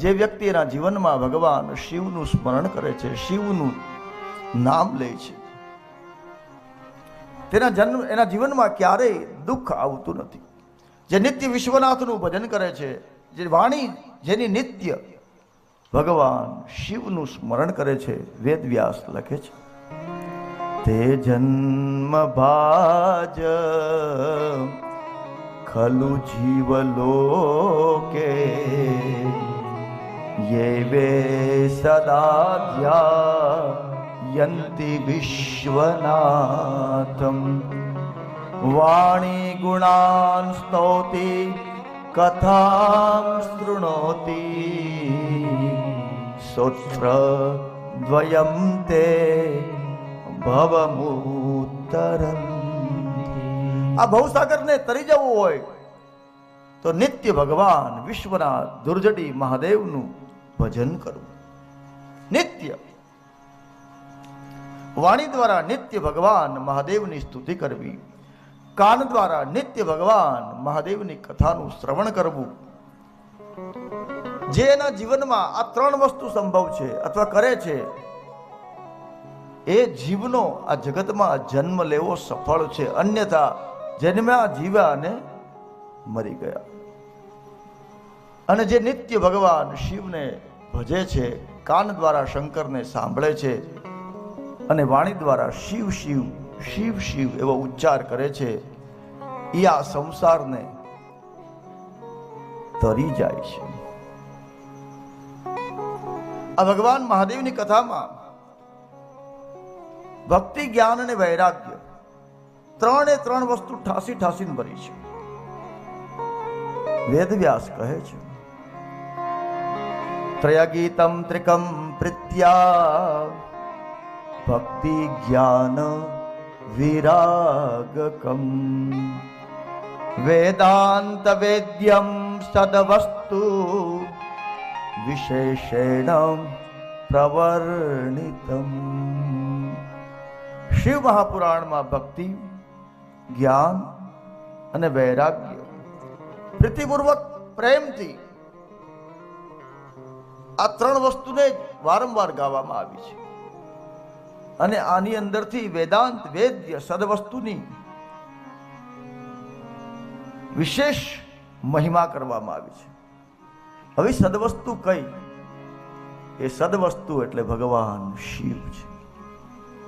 જે વ્યક્તિ એના જીવનમાં ભગવાન શિવનું સ્મરણ કરે છે, શિવનું નામ લે છે, તેના જન્મ, એના જીવનમાં ક્યારેય દુઃખ આવતું નથી. જે નિત્ય વિશ્વનાથનું ભજન કરે છે, જે વાણી જેની નિત્ય ભગવાન શિવનું સ્મરણ કરે છે વેદ વ્યાસ લખે છે. તે જન્મ ભાજ ખલુ જીવલોકે યે વે सदा ध्यायन्ति વિશ્વનાથમ વાણી गुणान् स्तौति કથાં शृणोति। सूत्रद्वयं ते તે ભવમુત્તરમ આ ભવસાગરને તરી જવું હોય તો નિત્ય ભગવાન વિશ્વના દુર્જટી મહાદેવનું ભજન કરવું નિત્ય. વાણી દ્વારા નિત્ય ભગવાન મહાદેવની સ્તુતિ કરવી. કાન દ્વારા નિત્ય ભગવાન મહાદેવની કથાનું શ્રવણ કરવું. જે એના જીવનમાં આ ત્રણ વસ્તુ સંભવ છે અથવા કરે છે, એ જીવનો આ જગતમાં જન્મ લેવો સફળ છે. અન્યથા જન્મ્યા જીવ્યા અને મરી ગયા. અને જે નિત્ય ભગવાન શિવને ભજે છે, કાન દ્વારા શંકરને સાંભળે છે અને વાણી દ્વારા શિવ શિવ શિવ શિવ એવો ઉચ્ચાર કરે છે એ આ સંસારને તરી જાય છે. આ ભગવાન મહાદેવની કથામાં ભક્તિ, જ્ઞાન અને વૈરાગ્ય ત્રણે ત્રણ વસ્તુ ઠાસી ઠાસીને ભરી છે. વેદવ્યાસ કહે છે ત્રયગીતમ ત્રિકમ પ્રીત્યા ભક્તિ જ્ઞાન વિરાગકમ વેદાંત વેદ્યમ સદવસ્તુ વિશેષેણ પ્રવર્ણિતમ શિવ મહાપુરાણમાં ભક્તિ જ્ઞાન અને વૈરાગ્ય પ્રીતિપૂર્વક પ્રેમથી આ ત્રણ વસ્તુને જ વારંવાર ગાવામાં આવી છે. અને આની અંદરથી વેદાંત, વેદ્ય સદવસ્તુની વિશેષ મહિમા કરવામાં આવી છે. હવે સદવસ્તુ કઈ? એ સદવસ્તુ એટલે ભગવાન શિવ છે.